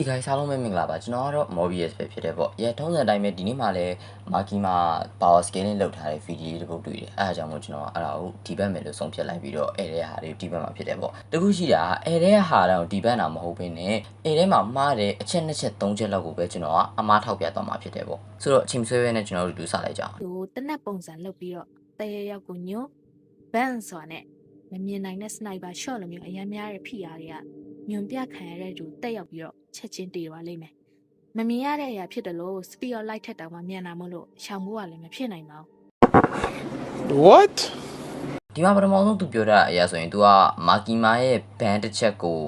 ဒီခိုင်စားလုံးပဲမင်္ဂလာပါကျွန်တော်ကတော့ Mobius ပဲဖြစ်တယ်ပေါ့။ရဲထုံးစံအတိုင်းပဲဒီနေ့မှလည်း Marky မှာ power scaling လုပ်ထားတဲ့ video တစ်ပုဒ်တွေ့တယ်။အဲအကြောင်းမို့ကျွန်တော်ကအဲ့ဒါကိုဒီဘက်မယ်လို့ဆုံးဖြတ်လိုက်ပြီးတော့အဲ့တဲ့ဟာတွေဒီဘက်မှာဖြစ်တယ်ပေါ့။တခုရှိတာအဲ့တဲ့ဟာတော့ဒီဘက်နာမဟုတ်ဘဲနဲ့အဲ့ထဲမှာမှားတဲ့အချက်နှစ်ချက်သုံးချက်လောက်ကိုပဲကျွန်တော်ကအမားထောက်ပြသွားမှာဖြစ်တယ်ပေါ့။ဆိုတော့အချိန်ဆွဲပဲနဲ့ကျွန်တော်တို့လူစလိုက်ကြအောင်သူတနက်ပုံစံလုပ်ပြီးတော့တရရောက်ကိုညွတ်ဘန်စွာနဲ့မမြင်နိုင်တဲ့စနိုက်ပါ shot လိုမျိုးအရင်များတဲ့ဖိအားတွေက ညွန်ပြခံရတဲ့သူတက်ရောက်ပြီးတော့ချက်ချင်းတေသွားလိမ့်မယ်မမြင်ရတဲ့အရာဖြစ်တယ်လို့ speed of light ထက်တောင်မှမြန်တာမို့လို့ရှောင်ဖို့ကလည်းမဖြစ်နိုင်ပါဘူး What? ဒီမှာပထမဆုံးသူပြောတာအရာဆိုရင် तू ကမာကီမာရဲ့ band တစ်ချက်ကို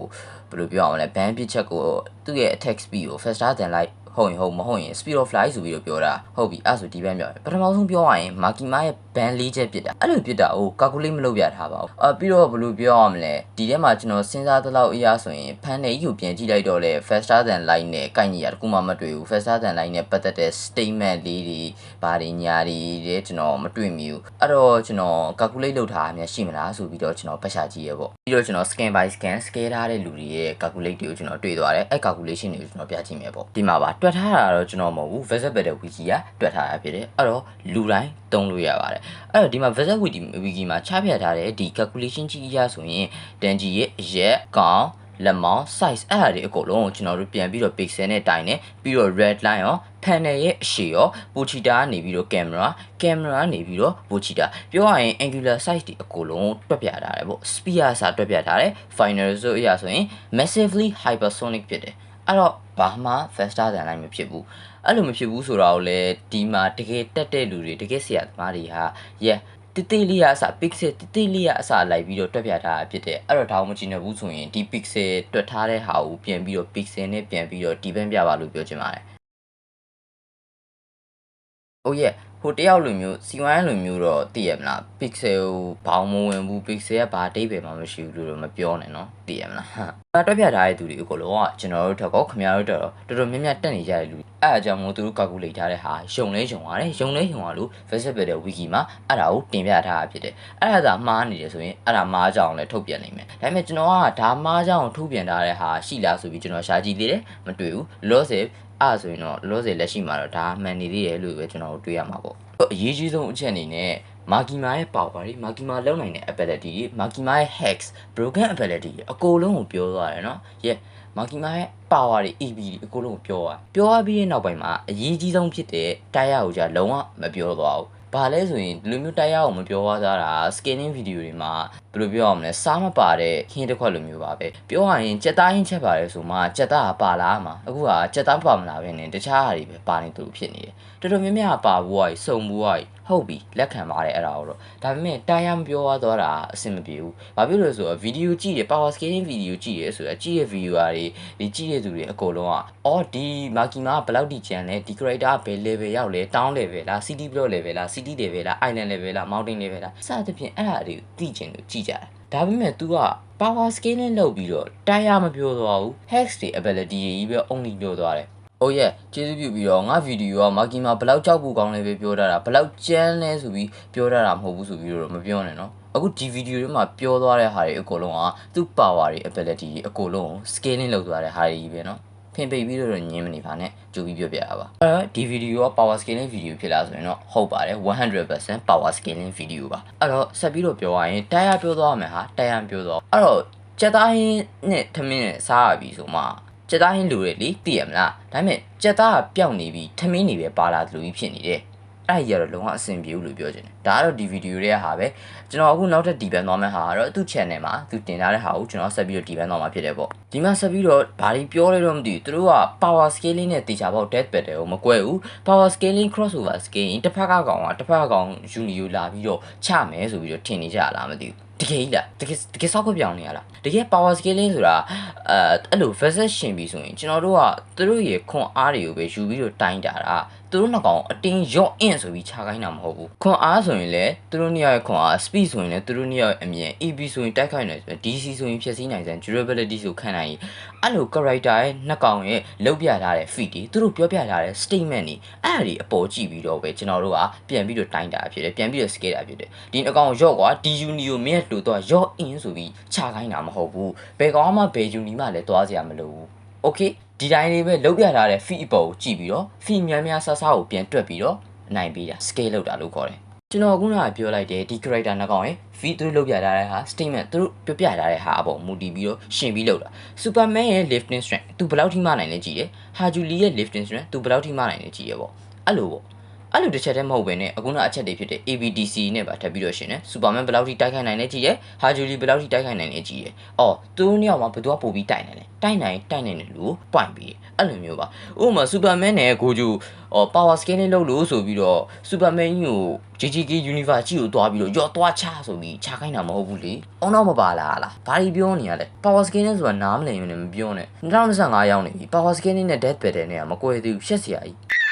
ဘယ်လိုပြောအောင်လဲ band ပြစ်ချက်ကိုသူ့ရဲ့ attack speed ကို faster than light ဟုတ်ရင်ဟုတ်မဟုတ်ရင် speed of flight ဆိုပြီးတော့ပြောတာဟုတ်ပြီအဲ့ဆိုဒီဘန်းပြောတယ်ပထမဆုံးပြောရရင်မာကီမာရဲ့ band ၄ချက်ပြစ်တာအဲ့လိုပြစ်တာကို calculate မလုပ်ပြထားပါဘူးအပြီးတော့ဘယ်လိုပြောရမလဲဒီထဲမှာကျွန်တော်စဉ်းစားသလောက်အရာဆိုရင်ဖန်နေကြီးကိုပြန်ကြည့်လိုက်တော့လေ faster than light နဲ့ကိုက်ညီရတခုမှမတွေ့ဘူး faster than light နဲ့ပတ်သက်တဲ့ statement လေးတွေဘာတွေညာတွေတဲ့ကျွန်တော်မတွေ့မိဘူးအဲ့တော့ကျွန်တော် calculate လုပ်ထားတာများရှိမလားဆိုပြီးတော့ကျွန်တော်ပတ်ရှာကြည့်ရပေါ့ပြီးတော့ကျွန်တော် scan by scan scale ထားတဲ့လူတွေရဲ့ calculate တွေကိုကျွန်တော်တွေ့သွားတယ်အဲ့ calculation တွေကိုကျွန်တော်ပြကြည့်မယ်ပေါ့ဒီမှာပါတွက်ထားတာတော့ကျွန်တော်မဟုတ်ဘူး visit better wiki ကတွက်ထားတာဖြစ်တယ်အဲ့တော့လူတိုင်းသုံးလို့ရပါတယ်အဲ့တော့ဒီမှာ visit wiki wiki မှာချပြထားတဲ့ဒီ calculation ကြီးအရဆိုရင်တန်ကြီးရဲ့ရက်ကောင်လက်မောင်း size အဲ့ဒါတွေအကုန်လုံးကိုကျွန်တော်တို့ပြန်ပြီးတော့ pixel နဲ့တိုင်နေပြီးတော့ red line ရော panel ရဲ့အရှည်ရော pochita ကနေပြီးတော့ camera camera ကနေပြီးတော့ pochita ပြောရရင် angular size တွေအကုန်လုံးတွက်ပြထားတယ်ပေါ့ speed အစားတွက်ပြထားတယ် final result အရဆိုရင် massively hypersonic ဖြစ်တယ်အဲ့တော့ ဘာမှ faster than light မဖြစ်ဘူးအဲ့လိုမဖြစ်ဘူးဆိုတာကိုလည်းဒီမှာတကယ်တက်တဲ့လူတွေတကယ်ဆရာသမားတွေဟာ yeah တိတိလေးရအစ pixel တိတိလေးရအစလိုက်ပြီးတော့တွက်ပြထားတာဖြစ်တယ်အဲ့တော့ဒါမှမကြည့်နေဘူးဆိုရင်ဒီ pixel တွက်ထားတဲ့ဟာကိုပြန်ပြီးတော့ pixel နဲ့ပြန်ပြီးတော့ဒီဘန်းပြပါလို့ပြောချင်ပါတယ် oh yeah ဟိုတယောက်လိုမျိုး C1 လိုမျိုးတော့သိရမလား pixel ဘောင်းမဝင်ဘူး pixel ကဘာအတိတ်ပဲမှမရှိဘူးလို့တော့မပြောနဲ့နော်သိရမလားဟာဒါ တွက်ပြထားတဲ့သူတွေအကုန်လုံးကကျွန်တော်တို့ထက်ကောခင်ဗျားတို့တော့တော်တော်များများတက်နေကြတဲ့လူအဲ့အကြောင်းမို့သူတို့ calculate ထားတဲ့ဟာယုံလဲယုံရတယ်ယုံလဲယုံရလို့ visible တဲ့ wiki မှာအဲ့ဒါကိုတင်ပြထားတာဖြစ်တယ်အဲ့ဒါသာမှားနေတယ်ဆိုရင်အဲ့ဒါမှားကြအောင်လဲထုတ်ပြန်နိုင်မယ်ဒါပေမဲ့ကျွန်တော်ကဒါမှားကြအောင်ထုတ်ပြန်ထားတဲ့ဟာရှိလားဆိုပြီးကျွန်တော်ရှာကြည့်သေးတယ်မတွေ့ဘူး loss အဲ့ဆိုရင်တော့လောဆယ်လက်ရှိမှာတော့ဒါမှန်နေသေးတယ်လို့ပဲကျွန်တော်တို့တွေးရမှာပေါ့အရေးကြီးဆုံးအချက်အနေနဲ့ မာကီမာရဲ့ power တွေမာကီမာလုံနိုင်တဲ့ ability တွေမာကီမာရဲ့ hacks broken ability တွေအကုန်လုံးကိုပြောသွားတယ်เนาะ yeah မာကီမာရဲ့ power တွေ EB တွေအကုန်လုံးကိုပြောသွားပြောသွားပြီးတဲ့နောက်ပိုင်းမှာအရေးကြီးဆုံးဖြစ်တဲ့တိုက်ရကိုじゃလုံးဝမပြောသွားဘူး ဘာလဲဆိုရင်ဒီလိုမျိုးတိုက်ရအောင်မပြောသွားတာ scanning video တွေမှာဘယ်လိုပြောရမလဲစားမပါတဲ့ခင်းတစ်ခွက်လိုမျိုးပါပဲပြောရရင်ကြက်သားဟင်းချက်ပါတယ်ဆိုမှကြက်သားကပါလာမှာအခုကကြက်သားပါမလာပဲနဲ့တခြားဟာတွေပဲပါနေသူဖြစ်နေတယ်တော်တော်များများပါဘူးကစုံဘူးကဟုတ်ပြီလက်ခံပါတယ်အဲ့ဒါတော့ဒါပေမဲ့တိုက်ရမပြောသွားတာအဆင်မပြေဘူးဘာဖြစ်လို့လဲဆိုတော့ video ကြည့်တယ် power scaling video ကြည့်ရဲဆိုတော့ကြည့်ရ viewer တွေဒီကြည့်ရသူတွေအကုန်လုံးကအော်ဒီ marking မှာဘယ်လောက်ထိကျန်လဲဒီ character ကဘယ် level ရောက်လဲ town level လား city block level လား city level လား island level လား mountain level လားစသဖြင့်အဲ့ဒါတွေကိုသိချင်လို့ကြည့်ကြတာဒါပေမဲ့ तू က power scaling လုပ်ပြီးတော့တိုက်ရမပြောသွားဘူး hacks တွေ ability တွေကြီးပဲ only ပြောသွားတယ်။ Oh yeah ကျေးဇူးပြုပြီးတော့ငါဗီဒီယိုကမာကီမာဘယ်လောက်ကြောက်ဖို့ကောင်းလဲပဲပြောထားတာဘယ်လောက်ကြမ်းလဲဆိုပြီးပြောထားတာမဟုတ်ဘူးဆိုပြီးတော့မပြောနဲ့နော်အခုဒီဗီဒီယိုထဲမှာပြောသွားတဲ့ဟာတွေအကုန်လုံးကသူ့ power တွေ ability တွေအကုန်လုံး scaling လုပ်သွားတဲ့ဟာတွေကြီးပဲနော် ဖင်ပိတ်ပြီးတော့ညင်းမနေပါနဲ့ကြိုပြီးပြောပြရပါအဲ့တော့ဒီဗီဒီယိုက power scaling video ဖြစ်လာဆိုရင်တော့ဟုတ်ပါတယ်100% power scaling video ပါအဲ့တော့ဆက်ပြီးတော့ပြောရရင်တိုင်ယာပြောသွားမယ်ဟာတိုင်ယာပြောသွားအဲ့တော့ကြက်သားဟင်းနဲ့ထမင်းနဲ့စားရပြီဆိုမှကြက်သားဟင်းလူတွေလေသိရမလားဒါပေမဲ့ကြက်သားကပျောက်နေပြီထမင်းနေပဲပါလာသလိုကြီးဖြစ်နေတယ် အဲ့ဒီကတော့လုံးဝအဆင်ပြေဘူးလို့ပြောချင်တယ်ဒါကတော့ဒီဗီဒီယိုတွေကဟာပဲကျွန်တော်အခုနောက်ထပ်ဒီဘန်သွားမယ့်ဟာကတော့သူ့ channel မှာသူတင်ထားတဲ့ဟာကိုကျွန်တော်ဆက်ပြီးတော့ဒီဘန်သွားမှာဖြစ်တယ်ပေါ့ဒီမှာဆက်ပြီးတော့ဘာတွေပြောလဲတော့မသိဘူးသူတို့က power scaling နဲ့တေချာပေါက် death battle ကိုမကွဲဘူး power scaling crossover scaling တစ်ဖက်ကကောင်ကတစ်ဖက်ကကောင်ယူနီကိုလာပြီးတော့ချမယ်ဆိုပြီးတော့ထင်နေကြလားမသိဘူးတကယ်ကြီးလားတကယ်တကယ်စောက်ခွပြောင်းနေရလားတကယ် power scaling ဆိုတာအဲအဲ့လို versus ရှင်ပြီဆိုရင်ကျွန်တော်တို့ကသူတို့ရဲ့ခွန်အားတွေကိုပဲယူပြီးတော့တိုင်းတာတာသူတို့နှစ်ကောင်အတင်းရော့အင့်ဆိုပြီးခြာခိုင်းတာမဟုတ်ဘူးခွန်အားဆိုရင်လည်းသူတို့နှစ်ယောက်ရဲ့ခွန်အား speed ဆိုရင်လည်းသူတို့နှစ်ယောက်ရဲ့အမြင် EB ဆိုရင်တိုက်ခိုက်နိုင်တယ် DC ဆိုရင်ဖြည့်ဆည်းနိုင်စံ durability ဆိုခံနိုင်ရင်အဲ့လို character ရဲ့နှစ်ကောင်ရဲ့လောက်ပြထားတဲ့ feat တွေသူတို့ပြောပြထားတဲ့ statement တွေအဲ့ဒါတွေအပေါ်ကြည့်ပြီးတော့ပဲကျွန်တော်တို့ကပြန်ပြီးတော့တိုင်းတာဖြစ်တယ်ပြန်ပြီးတော့ scale တာဖြစ်တယ်ဒီအကောင်ရော့ကွာ D uni ကိုမင်းတို့တော့ရော့ in ဆိုပြီးခြာခိုင်းတာမဟုတ်ဘူးဘယ်ကောင်မှဘယ် uni မှလည်းသွားစရာမလိုဘူး okay ဒီတိုင်းလေးပဲလောက်ပြထားတဲ့ feed အပေါ်ကိုကြည့်ပြီးတော့ feed များများဆဆကိုပြန်တွက်ပြီးတော့အနိုင်ပေးတာ scale လောက်တာလို့ခေါ်တယ်ကျွန်တော်ခုနကပြောလိုက်တယ်ဒီ character နှစ်ကောင်ရဲ့ feed သူတို့လောက်ပြထားတဲ့ဟာ statement သူတို့ပြောပြထားတဲ့ဟာအပေါ်မူတည်ပြီးတော့ရှင်ပြီးလောက်တာ superman ရဲ့ lifting strength သူဘယ်လောက်ထိမှနိုင်လဲကြည့်တယ်ဟာဂျူလီရဲ့ lifting strength သူဘယ်လောက်ထိမှနိုင်လဲကြည့်ရပေါ့အဲ့လိုပေါ့ အဲ့လိုတစ်ချက်တည်းမဟုတ်ဘဲနဲ့အခုနအချက်တွေဖြစ်တဲ့ ABDC နဲ့ပါထပ်ပြီးတော့ရှင်တယ်စူပါမန်ဘယ်လောက်ထိတိုက်ခိုက်နိုင်လဲကြည့်ရဲဟာဂျူလီဘယ်လောက်ထိတိုက်ခိုက်နိုင်လဲကြည့်ရဲအော်သူတို့နှစ်ယောက်မှာဘယ်သူကပိုပြီးတိုက်နိုင်လဲတိုက်နိုင်တိုက်နိုင်တယ်လို့ point ပြီးအဲ့လိုမျိုးပါဥပမာစူပါမန်နဲ့ကိုဂျူအော် power scaling လုပ်လို့ဆိုပြီးတော့စူပါမန်ကြီးကို JJK universe ကြီးကိုတွားပြီးတော့ရော့တွားချဆိုပြီးခြာခိုင်းတာမဟုတ်ဘူးလေအောင်းတော့မပါလားလားဘာကြီးပြောနေရလဲ power scaling ဆိုတာနားမလည်ရင်လည်းမပြောနဲ့2025ရောက်နေပြီ power scaling နဲ့ death battle နဲ့ကမကွဲသေးဘူးရှက်စရာကြီး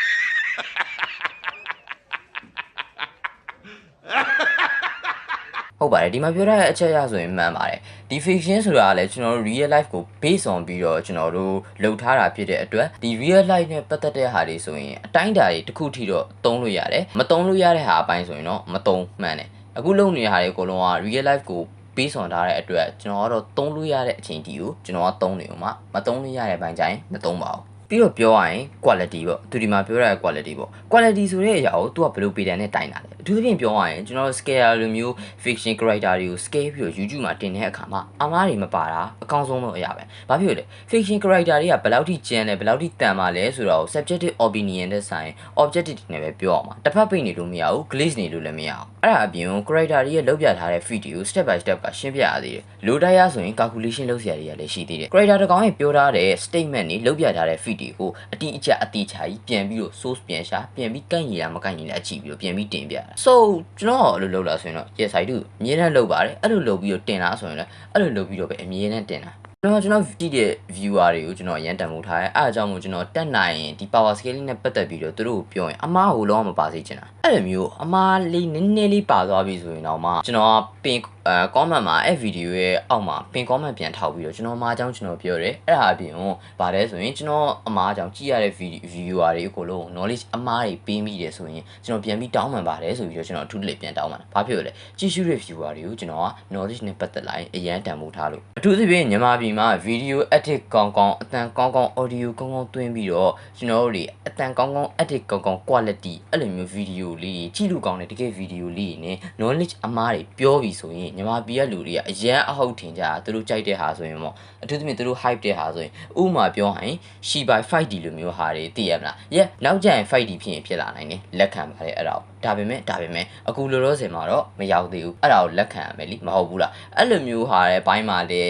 ဟုတ်ပါတယ်ဒီမှာပြောထားတဲ့အချက်အရဆိုရင်မှန်ပါတယ်ဒီ fiction ဆိုတာကလည်းကျွန်တော်တို့ real life ကို base on ပြီးတော့ကျွန်တော်တို့လှုပ်ထားတာဖြစ်တဲ့အတွက်ဒီ real life နဲ့ပတ်သက်တဲ့ဟာတွေဆိုရင်အတိုင်းအတာတွေတစ်ခုထိတော့သုံးလို့ရတယ်မသုံးလို့ရတဲ့ဟာအပိုင်းဆိုရင်တော့မသုံးမှန်တယ်အခုလုံနေတဲ့ဟာတွေအကုန်လုံးက real life ကို base on ထားတဲ့အတွက်ကျွန်တော်ကတော့သုံးလို့ရတဲ့အချိန်တီကိုကျွန်တော်ကသုံးနေဦးမှာမသုံးလို့ရတဲ့ဘိုင်းကျရင်မသုံးပါဘူး ပြီးတော့ပြောရရင် quality ပေါ့သူဒီမှာပြောရတဲ့ quality ပေါ့ quality ဆိုတဲ့အရာကိုသူကဘယ်လိုပေတံနဲ့တိုင်တာလဲအထူးသဖြင့်ပြောရရင်ကျွန်တော်တို့ scale လိုမျိုး fiction character တွေကို scale ပြီးတော့ YouTube မှာတင်တဲ့အခါမှာအမားတွေမပါတာအကောင်းဆုံးတော့အရာပဲဘာဖြစ်လို့လဲ fiction character တွေကဘယ်လောက်ထိကျန်လဲဘယ်လောက်ထိတန်ပါလဲဆိုတော့ subjective opinion တဲ့ဆိုင် objective တွေနဲ့ပဲပြောအောင်ပါတစ်ဖက်ပိတ်နေလို့မရဘူး glitch နေလို့လည်းမရအောင်အဲ့ဒါအပြင် character တွေရဲ့လောက်ပြထားတဲ့ feed တွေကို step by step ကရှင်းပြရသေးတယ်လိုတိုင်းရဆိုရင် calculation လုပ်စရာတွေကလည်းရှိသေးတယ် character တစ်ကောင်ရဲ့ပြောထားတဲ့ statement တွေလောက်ပြထားတဲ့ feed တွေကိုအတိအကျအတိအကျကြီးပြန်ပြီးတော့ source ပြန်ရှာပြန်ပြီးကန့်ညီတာမကန့်ညီတာအကြည့်ပြီးတော့ပြန်ပြီးတင်ပြတာ so ကျွန်တော်အဲ့လိုလုပ်လာဆိုရင်တော့ yes I do အမြဲတမ်းလုပ်ပါတယ်အဲ့လိုလုပ်ပြီးတော့တင်လာဆိုရင်လည်းအဲ့လိုလုပ်ပြီးတော့ပဲအမြဲတမ်းတင်တာကျွန် တော်ကျွန်တော်ကြည့်တဲ့ viewer တွေကိုကျွန်တော်အရင်တန်ဖိုးထားရဲအဲ့အကြောင်းမို့ကျွန်တော်တက်နိုင်ရင်ဒီ power scaling နဲ့ပတ်သက်ပြီးတော့သူတို့ကိုပြောရင်အမားကိုလုံးဝမပါစေချင်တာအဲ့လိုမျိုးအမားလေးနည်းနည်းလေးပါသွားပြီဆိုရင်တော့မှကျွန်တော်ကပင်အဲ comment မှာအဲ့ video ရဲ့အောက်မှာပင် comment ပြန်ထောက်ပြီးတော့ကျွန်တော်အမားအကြောင်းကျွန်တော်ပြောတယ်အဲ့ဒါအပြင်ဟိုဗာလဲဆိုရင်ကျွန်တော်အမားအကြောင်းကြည့်ရတဲ့ video viewer တွေအကုန်လုံး knowledge အမားတွေပေးမိတယ်ဆိုရင်ကျွန်တော်ပြန်ပြီးတောင်းပန်ပါတယ်ဆိုပြီးတော့ကျွန်တော်အထူးတလေပြန်တောင်းပန်တာဘာဖြစ်လို့လဲကြည့်ရှုတဲ့ viewer တွေကိုကျွန်တော်က knowledge နဲ့ပတ်သက်လာရင်အရန်တန်ဖိုးထားလို့အထူးသဖြင့်မြန်မာပြည်မှာ video edit ကောင်းကောင်းအတန်ကောင်းကောင်း audio ကောင်းကောင်းသွင်းပြီးတော့ကျွန်တော်တို့တွေအတန်ကောင်းကောင်း edit ကောင်းကောင်း quality အဲ့လိုမျိုး video လေးတွေကြည့်လို့ကောင်းတဲ့တကယ် video လေးတွေနဲ့ knowledge အမားတွေပြောပြီးဆိုရင်မြန်မာပြည်ကလူတွေကအရန်အဟုတ်ထင်ကြတာသူတို့ကြိုက်တဲ့ဟာဆိုရင်ပေါ့အထူးသဖြင့်သူတို့ hype တဲ့ဟာဆိုရင်ဥပမာပြောရင် she by 5D လိုမျိုးဟာတွေသိရမလား yeah နောက်ကျရင် 5D ဖြစ်ရင်ဖြစ်လာနိုင်တယ်လက်ခံပါတယ်အဲ့ဒါကို ဒါပေမဲ့ဒါပေမဲ့အခုလောလောဆယ်မှာတော့မရောက်သေးဘူးအဲ့ဒါကိုလက်ခံရမယ်လीမဟုတ်ဘူးလားအဲ့လိုမျိုးဟာတဲ့ဘိုင်းမှာလေ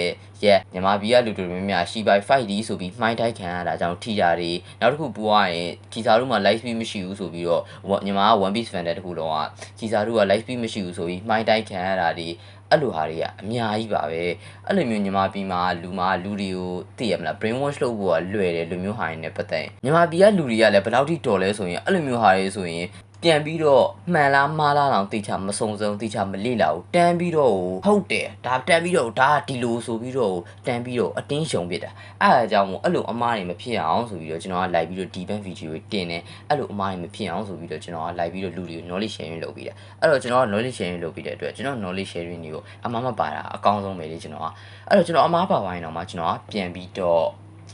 yeah မြန်မာပြည်ကလူတွေများများ she by 5D ဆိုပြီးမှိုင်းတိုက်ခံရတာကြောင့်ထိကြတွေနောက်တစ်ခုပူရရင်ခီစာတို့မှာ live speed မရှိဘူးဆိုပြီးတော့မြန်မာက one piece fan တဲ့တခုလုံးကခီစာတို့က live speed မရှိဘူးဆိုပြီးမှိုင်းတိုက်ခံရတာတွေအဲ့လိုဟာတွေကအများကြီးပါပဲအဲ့လိုမျိုးညီမပြည်မှာလူမှာလူတွေကိုသိရမလား brain wash လုပ်ဖို့ကလွယ်တယ်လူမျိုးဟာတွေနဲ့ပတ်သက်ရင်ညီမပြည်ကလူတွေကလည်းဘယ်လောက်ထိတော်လဲဆိုရင်အဲ့လိုမျိုးဟာတွေဆိုရင် ပြန်ပြီးတော့မှန်လားမှားလားတော့သိချာမစုံစုံသိချာမလေ့လာဘူးတန်းပြီးတော့ဟုတ်တယ်ဒါတန်းပြီးတော့ဒါဒီလိုဆိုပြီးတော့တန်းပြီးတော့အတင်းရှုံပြစ်တာအဲ့အကြောင်းမို့အဲ့လိုအမားတွေမဖြစ်အောင်ဆိုပြီးတော့ကျွန်တော်ကလိုက်ပြီးတော့ဒီဘန်ဗီဒီယိုတွေတင်တယ်အဲ့လိုအမားတွေမဖြစ်အောင်ဆိုပြီးတော့ကျွန်တော်ကလိုက်ပြီးတော့လူတွေကို knowledge sharing လုပ်ပြီးတယ်အဲ့တော့ကျွန်တော်က knowledge sharing လုပ်ပြီးတဲ့အတွက်ကျွန်တော် knowledge sharing တွေကိုအမားမပါတာအကောင်းဆုံးပဲလေကျွန်တော်ကအဲ့တော့ကျွန်တော်အမားပါဝိုင်းတော့မှကျွန်တော်ကပြန်ပြီးတော့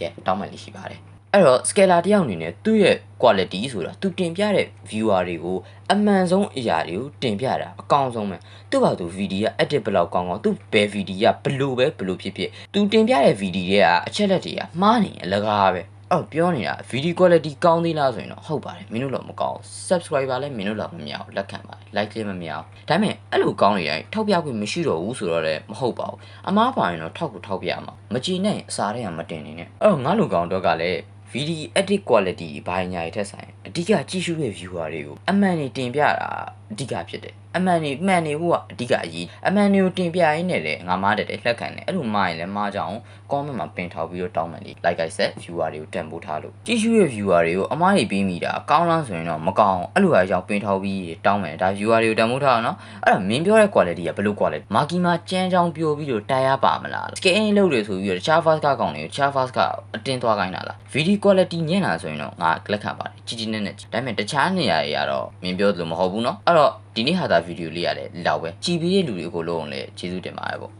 yeah တောင်းပန်လေးရှိပါတယ် အဲ့တော့ scalar တယောက်အနေနဲ့သူ့ရဲ့ quality ဆိုတာသူတင်ပြတဲ့ viewer တွေကိုအမှန်ဆုံးအရာတွေကိုတင်ပြတာအကောင်းဆုံးပဲသူ့ဘာသူ video က edit ဘယ်လောက်ကောင်းကောင်းသူ့ဘယ် video ကဘလို့ပဲဘလို့ဖြစ်ဖြစ်သူတင်ပြတဲ့ video တွေကအချက်လက်တွေကမှားနေအလကားပဲအော်ပြောနေတာ video quality ကောင်းသေးလားဆိုရင်တော့ဟုတ်ပါတယ်မင်းတို့တော့မကောင်းဘူး subscriber လည်းမင်းတို့တော့မမြအောင်လက်ခံပါတယ် like လည်းမမြအောင်ဒါပေမဲ့အဲ့လိုကောင်းနေတိုင်းထောက်ပြခွင့်မရှိတော့ဘူးဆိုတော့လည်းမဟုတ်ပါဘူးအမားပါရင်တော့ထောက်ကိုထောက်ပြမှာမကြည်နဲ့အစားတွေကမတင်နေနဲ့အဲ့တော့ငါလူကောင်တော့ကလည်း video edit quality ဘာညာတွေထက်ဆိုင်အဓိကကြည့်ရှုတဲ့ viewer တွေကိုအမှန်တွေတင်ပြတာအဓိကဖြစ်တယ် အမှန်နေမှန်နေဖို့ကအဓိကအရေးအမှန်တွေကိုတင်ပြရင်းနဲ့လည်းငါမားတယ်လက်ခံတယ်အဲ့လိုမားရင်လည်းမားကြအောင် comment မှာပင်ထားပြီးတော့တောင်းမယ်လေ like လိုက်ဆက် viewer တွေကိုတန်ဖိုးထားလို့ကြည့်ရှုရ viewer တွေကိုအမားတွေပေးမိတာကောင်းလားဆိုရင်တော့မကောင်းအဲ့လိုအရောက်ပင်ထားပြီးတောင်းမယ်ဒါ viewer တွေကိုတန်ဖိုးထားအောင်နော်အဲ့တော့မင်းပြောတဲ့ quality ကဘယ်လို quality မာကီမှာကြမ်းကြောင်းပြိုပြီးတော့တိုင်ရပါမလား scaling လုပ်တယ်ဆိုပြီးတော့ charge fast ကကောင်တွေကို charge fast ကအတင်းသွားခိုင်းတာလား video quality ညံ့တာဆိုရင်တော့ငါလက်ခံပါတယ်ကြီးကြီးနဲ့နဲ့ဒါပေမဲ့တခြားနေရာတွေကတော့မင်းပြောသလိုမဟုတ်ဘူးနော်အဲ့တော့ ဒီနေ့ဟာတာဗီဒီယိုလေးရတယ်လောက်ပဲကြည်ပြီးတဲ့လူတွေအကုန်လုံးလည်းကျေးဇူးတင်ပါတယ်ပေါ့